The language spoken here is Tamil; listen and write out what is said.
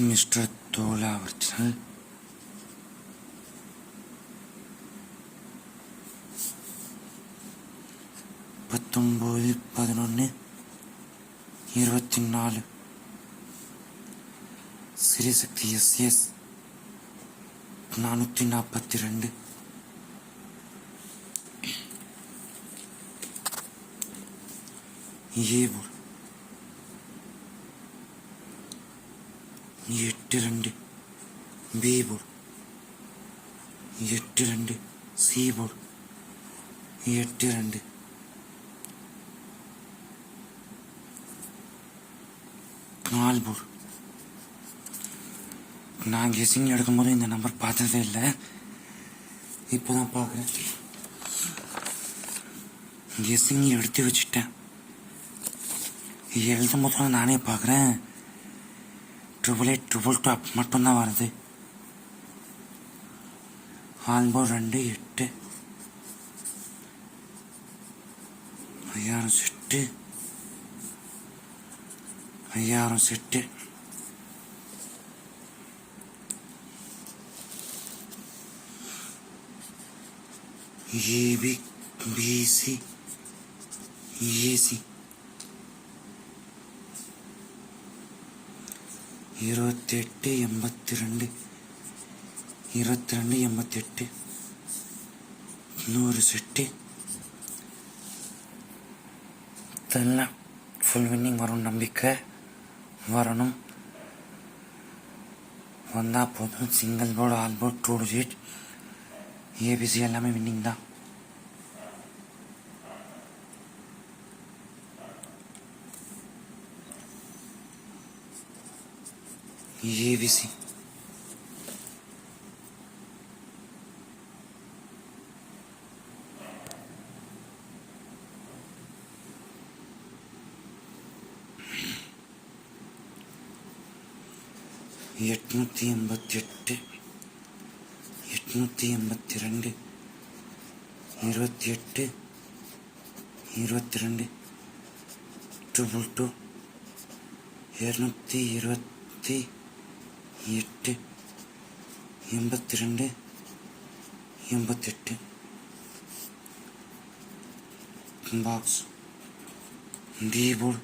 மிஸ்டர் தோலா ஒரிஜினல் பத்தொம்போது பதினொன்று இருபத்தி நாலு ஸ்ரீசக்தி எஸ்எஸ் நானூற்றி நாற்பத்தி ரெண்டு ஏபூர் எட்டு ரெண்டு பி போர்டு எட்டு ரெண்டு சி போர்டு எட்டு ரெண்டு நாலு போர்டு நான் கெஸிங் எடுக்கும்போது இந்த நம்பர் பார்த்ததே இல்லை. இப்போ தான் பார்க்குறேன். கெஸிங் எடுத்து வச்சுட்டேன். எழுதும் போது நானே பார்க்குறேன். Triple eight triple two up மட்டும்தான் வருது. ஆல்போர்ட் ரெண்டு எட்டு. ஐயாயிரம் செட்டு. ஐயாயிரம் செட்டு. ஏபி பிசி ஏசி இருபத்தெட்டு எண்பத்தி ரெண்டு இருபத்தி ரெண்டு எண்பத்தெட்டு நூறு செட்டு. இதெல்லாம் ஃபுல் வின்னிங் வரும் நம்பிக்கை. வரணும். வந்தால் போதும். Single board all board two seat ABC எல்லாமே வின்னிங் தான். ஏபிசி எட்நூற்றி எண்பத்தி எட்டு எட்நூற்றி எண்பத்தி ரெண்டு இருபத்தி எட்டு இருபத்தி ரெண்டு ட்ரிபிள் டூ இரநூத்தி இருபத்தி எட்டு எண்பத்தி ரெண்டு எண்பத்தெட்டு. Box T board